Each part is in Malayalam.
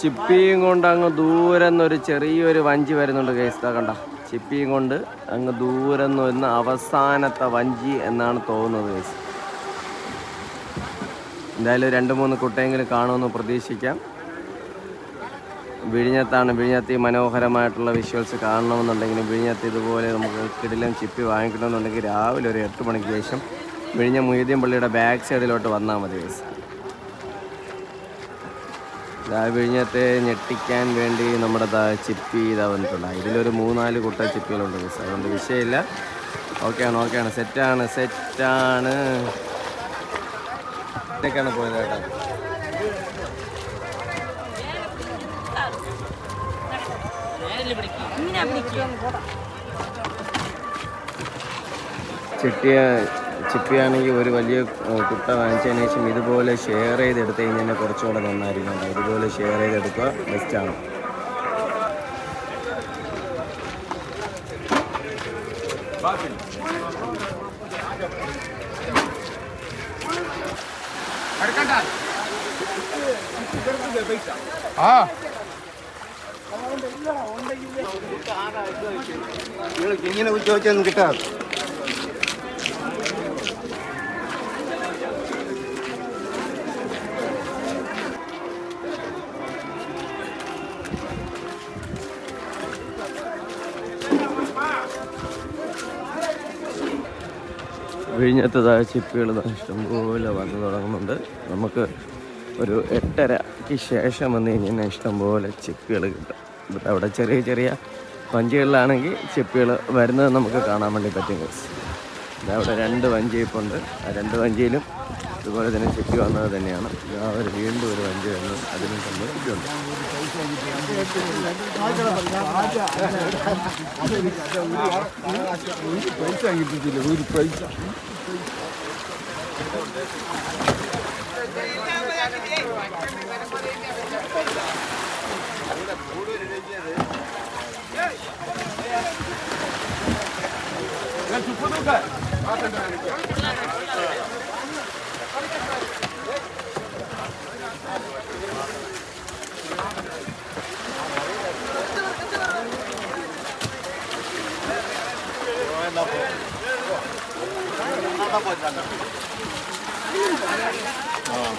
ചിപ്പിയും കൊണ്ട് അങ്ങ് ദൂരെ നിന്നൊരു ചെറിയൊരു വഞ്ചി വരുന്നുണ്ട് കേസ് കണ്ട. ചിപ്പിയും കൊണ്ട് അങ്ങ് ദൂരെ നിന്ന് അവസാനത്തെ വഞ്ചി എന്നാണ് തോന്നുന്നത് കേസ് എന്തായാലും രണ്ട് മൂന്ന് കുട്ടയെങ്കിലും കാണുമെന്ന് പ്രതീക്ഷിക്കാം. വിഴിഞ്ഞത്താണ്. വിഴിഞ്ഞത്ത് ഈ മനോഹരമായിട്ടുള്ള വിഷ്വൽസ് കാണണമെന്നുണ്ടെങ്കിൽ വിഴിഞ്ഞത്ത് ഇതുപോലെ നമുക്ക് കിടിലം ചിപ്പി വാങ്ങിക്കണമെന്നുണ്ടെങ്കിൽ രാവിലെ ഒരു എട്ട് മണിക്ക് ശേഷം വിഴിഞ്ഞ മൊയ്തീൻ പള്ളിയുടെ ബാക്ക് സൈഡിലോട്ട് വന്നാൽ മതി ദാ വിഴിഞ്ഞത്തെ ഞെട്ടിക്കാൻ വേണ്ടി നമ്മുടെ ദാ ചിപ്പി ഇതാ വന്നിട്ടുണ്ട്. ഇതിലൊരു മൂന്നാൽ കുട്ട ചിപ്പികളുണ്ട് കേസ് അതുകൊണ്ട് വിഷയമില്ല. ഓക്കെയാണ് ഓക്കെയാണ് സെറ്റാണ് സെറ്റാണ് ഒറ്റക്കാണ് പോയത് കേട്ടോ. ചിട്ടിയ ചിപ്പിയാണെങ്കിൽ ഒരു വലിയ കുട്ട വാങ്ങിച്ചതിന് ശേഷം ഇതുപോലെ ഷെയർ ചെയ്തെടുത്ത് കഴിഞ്ഞാൽ കുറച്ചുകൂടെ നന്നായിരിക്കും. ഇതുപോലെ ഷെയർ ചെയ്തെടുക്കുക ബെസ്റ്റാണ് ആ. ഇങ്ങനെ ചോദിച്ചൊന്നും കിട്ടാതെ വിഴിഞ്ഞത്തതായ ചിപ്പികൾ ഇഷ്ടംപോലെ വന്നു തുടങ്ങുന്നുണ്ട്. നമുക്ക് ഒരു എട്ടരയ്ക്ക് ശേഷം വന്നു കഴിഞ്ഞാൽ ഇഷ്ടംപോലെ ചിപ്പികൾ കിട്ടും. ഇവിടെ അവിടെ ചെറിയ ചെറിയ വഞ്ചികളിലാണെങ്കിൽ ചിപ്പികൾ വരുന്നത് നമുക്ക് കാണാൻ വേണ്ടി പറ്റും അവിടെ രണ്ട് വഞ്ചി ഇപ്പോൾ ഉണ്ട് ആ രണ്ട് വഞ്ചിയിലും ഇതുപോലെ തന്നെ ചിപ്പി വന്നത് തന്നെയാണ്. അവർ വീണ്ടും ഒരു വഞ്ചി വന്നു അതിനും തമ്മിൽ ഇതുണ്ട്. പൈസ കിട്ടിയില്ല ഒരു പൈസ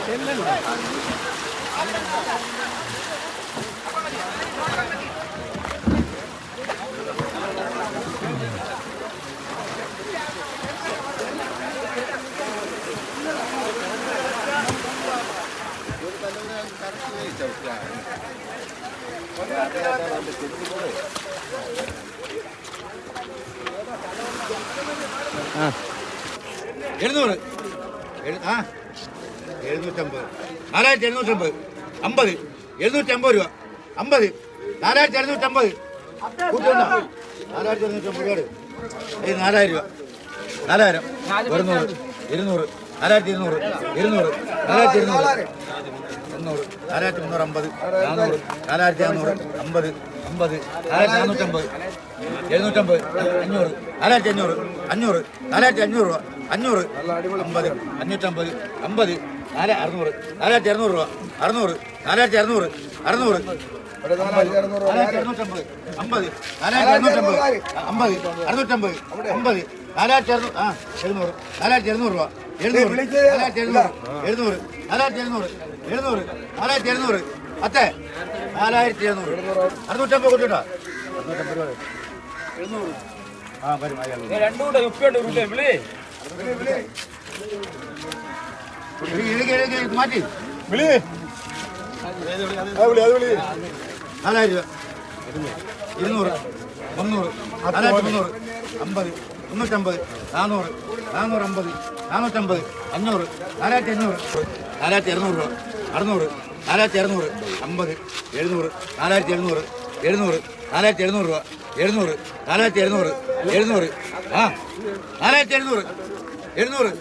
ചെല്ലുണ്ട് എഴുന്നൂറ്. എഴു- ആ. എഴുന്നൂറ്റമ്പത്. നാലായിരത്തി എഴുന്നൂറ്റമ്പത്. അമ്പത്. എഴുന്നൂറ്റമ്പത് രൂപ. അമ്പത്. നാലായിരത്തി എഴുന്നൂറ്റമ്പത്. കൂട്ടുണ്ടോ നാലായിരത്തി എഴുന്നൂറ്റമ്പത് രൂപ നാലായിരം രൂപ. നാലായിരം. ഒരുന്നൂറ് ഇരുന്നൂറ്. നാലായിരത്തി ഇരുന്നൂറ്. ഇരുന്നൂറ്. നാലായിരത്തി ഇരുന്നൂറ് എണ്ണൂറ് നാലായിരത്തി മുന്നൂറ് അമ്പത്. നാനൂറ് നാലായിരത്തി നാനൂറ് അമ്പത്. അമ്പത് നാലായിരത്തി നാനൂറ്റമ്പത് എഴുന്നൂറ്റമ്പത്. അഞ്ഞൂറ്. നാലായിരത്തി അഞ്ഞൂറ്. അഞ്ഞൂറ് നാലായിരത്തി അഞ്ഞൂറ് രൂപ. അഞ്ഞൂറ്. അമ്പത്. അഞ്ഞൂറ്റമ്പത്. അമ്പത്. നാല് അറുന്നൂറ്. നാലായിരത്തി അറുന്നൂറ്. രൂപ അറുന്നൂറ്. നാലായിരത്തി അറുന്നൂറ് അറുന്നൂറ് അമ്പത്. നാലായിരത്തി അറുന്നൂറ്റമ്പത് അമ്പത്. അറുന്നൂറ്റമ്പത്. അമ്പത്. നാലായിരത്തി അറുന്നൂറ് ആ എഴുന്നൂറ്. നാലായിരത്തി എഴുന്നൂറ് രൂപ. എഴുന്നൂറ്. നാലായിരത്തി എഴുന്നൂറ്. എഴുന്നൂറ്. നാലായിരത്തി എഴുന്നൂറ്. എഴുന്നൂറ്. നാലായിരത്തി എഴുന്നൂറ്. പത്ത്. നാലായിരത്തി എഴുന്നൂറ്. അറുന്നൂറ്റമ്പത് കൊടുക്കട്ടോ അറുന്നൂറ്റമ്പത് രൂപ. എഴുന്നൂറ്. ആ വരും. ഇഴുകി മാറ്റി. വിളി. വിളി അത് വിളി. നാലായിരം രൂപ. ഇരുന്നൂറ്. മുന്നൂറ്. നാലായിരത്തി മുന്നൂറ്. അമ്പത്. മുന്നൂറ്റമ്പത് നാനൂറ് നാനൂറ്റമ്പത് നാനൂറ്റമ്പത് അഞ്ഞൂറ് നാലായിരത്തി അഞ്ഞൂറ് നാലായിരത്തി ഇരുന്നൂറ് അറുന്നൂറ് നാലായിരത്തി ഇരുന്നൂറ് അമ്പത് എഴുന്നൂറ് നാലായിരത്തി എഴുന്നൂറ് എഴുന്നൂറ് നാലായിരത്തി എഴുന്നൂറ് രൂപ എഴുന്നൂറ് നാലായിരത്തി എഴുന്നൂറ് എഴുന്നൂറ് ആ നാലായിരത്തി എഴുന്നൂറ് എഴുന്നൂറ്.